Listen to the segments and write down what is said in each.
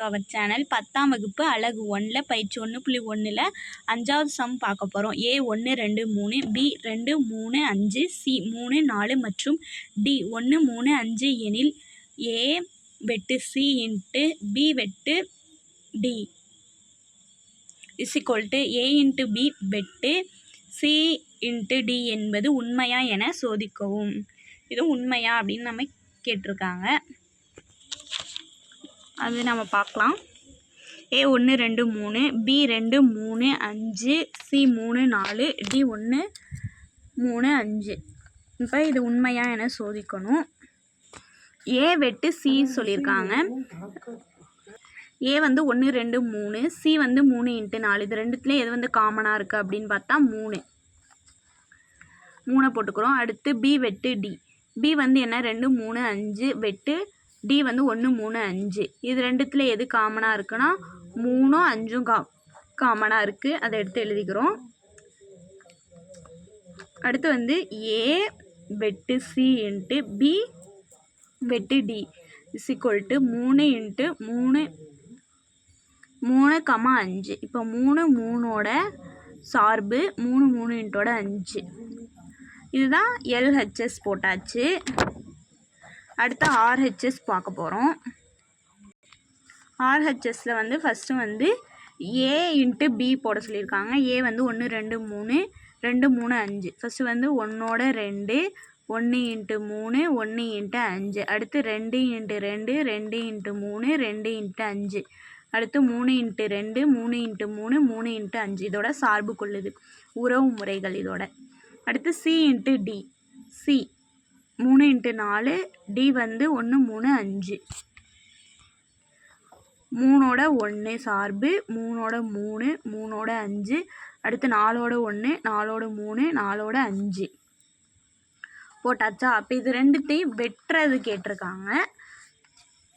To our channel பத்தாம் வகுப்பு அழகு ஒன்றில் பயிற்சி ஒன்று புள்ளி ஒன்றில் அஞ்சாவது சம் பார்க்க போகிறோம் ஏ ஒன்று ரெண்டு மூணு பி ரெண்டு மூணு அஞ்சு சி மூணு நாலு மற்றும் டி ஒன்று மூணு அஞ்சு எனில் ஏ வெட்டு சி இன்ட்டு பி வெட்டு D is equal to A into B வெட்டு சி இன்ட்டு டி என்பது உண்மையா என சோதிக்கவும். இது உண்மையா அப்படின்னு நம்ம கேட்டிருக்காங்க. அது நம்ம பார்க்கலாம். ஏ ஒன்று ரெண்டு மூணு பி ரெண்டு மூணு அஞ்சு சி மூணு நாலு டி ஒன்று மூணு அஞ்சு. இப்போ இது உண்மையா என சோதிக்கணும். ஏ வெட்டு சி சொல்லியிருக்காங்க. ஏ வந்து ஒன்று ரெண்டு மூணு சி வந்து மூணு இன்ட்டு நாலு. இது ரெண்டுத்துலேயும் எது வந்து காமனாக இருக்குது அப்படின்னு பார்த்தா மூணு. மூணை போட்டுக்கிறோம். அடுத்து பி வெட்டு டி பி வந்து என்ன? ரெண்டு மூணு அஞ்சு. வெட்டு டி வந்து ஒன்று மூணு அஞ்சு. இது ரெண்டுத்தில் எது காமனாக இருக்குன்னா மூணும் அஞ்சும் கா காமனாக இருக்குது அதை எடுத்து எழுதிக்கிறோம். அடுத்து வந்து ஏ வெட்டு சி இன்ட்டு பி வெட்டு டி இஸ் ஈக்குவல் டு மூணு இன்ட்டு மூணு மூணு கமா அஞ்சு. இப்போ மூணு மூணோட சார்பு மூணு மூணு இன்ட்டோட அஞ்சு. இதுதான் எல்ஹெச்எஸ் போட்டாச்சு. அடுத்து ஆர்ஹெச்எஸ் பார்க்க போகிறோம் ஆர்ஹெச்எஸில் வந்து ஃபஸ்ட்டு வந்து ஏ இன்ட்டு பி போட சொல்லியிருக்காங்க. ஏ வந்து ஒன்று ரெண்டு மூணு ரெண்டு மூணு அஞ்சு. ஃபஸ்ட்டு வந்து ஒன்றோட ரெண்டு ஒன்று இன்ட்டு மூணு ஒன்று இன்ட்டு அஞ்சு. அடுத்து ரெண்டு இன்ட்டு ரெண்டு ரெண்டு இன்ட்டு மூணு ரெண்டு இன்ட்டு அஞ்சு. அடுத்து மூணு இன்ட்டு ரெண்டு மூணு இன்ட்டு மூணு மூணு இன்ட்டு அஞ்சு. இதோட சார்பு கொள்ளுது உறவு முறைகள் இதோட. அடுத்து சி இன்ட்டு டி சி மூணு இன்ட்டு நாலு டி வந்து ஒன்று மூணு அஞ்சு. மூணோட ஒன்று சார்பு மூணோட மூணு மூணோட அஞ்சு. அடுத்து நாலோட ஒன்று நாலோட மூணு நாலோட அஞ்சு. போட்டாச்சா? அப்போ இது ரெண்டுத்தையும் வெட்டுறது கேட்டிருக்காங்க.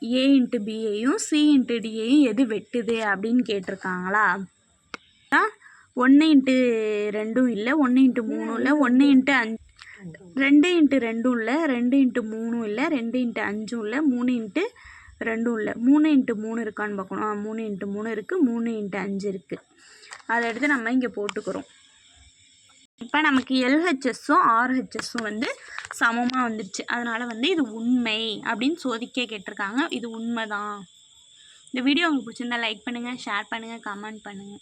ஏ இன்ட்டு பியையும் சி இன்ட்டு டியையும் எது வெட்டுது அப்படின்னு கேட்டிருக்காங்களா? ஒன்று இன்ட்டு ரெண்டும் இல்லை ஒன்று இன்ட்டு மூணும் இல்லை ஒன்று இன்ட்டு அஞ்சு ரெண்டு இன்ட்டு ரெண்டும் இல்லை ரெண்டு இன்ட்டு மூணும் இல்லை ரெண்டு இன்ட்டு அஞ்சும் இல்லை மூணு இன்ட்டு ரெண்டும் இல்லை. மூணு இன்ட்டு மூணு இருக்கான்னு பார்க்கணும் ஆ மூணு இன்ட்டு மூணு இருக்குது மூணு இன்ட்டு அஞ்சு இருக்குது அதை எடுத்து நம்ம இங்கே போட்டுக்கிறோம். இப்போ நமக்கு எல்ஹெச்எஸும் ஆர்ஹெச்எஸும் வந்து சமமாக வந்துடுச்சு அதனால் வந்து இது உண்மை அப்படின்னு சோதிக்க கேட்டிருக்காங்க. இது உண்மை தான் இந்த வீடியோ உங்களுக்கு பிடிச்சிருந்தா லைக் பண்ணுங்கள் ஷேர் பண்ணுங்கள் கமெண்ட் பண்ணுங்கள்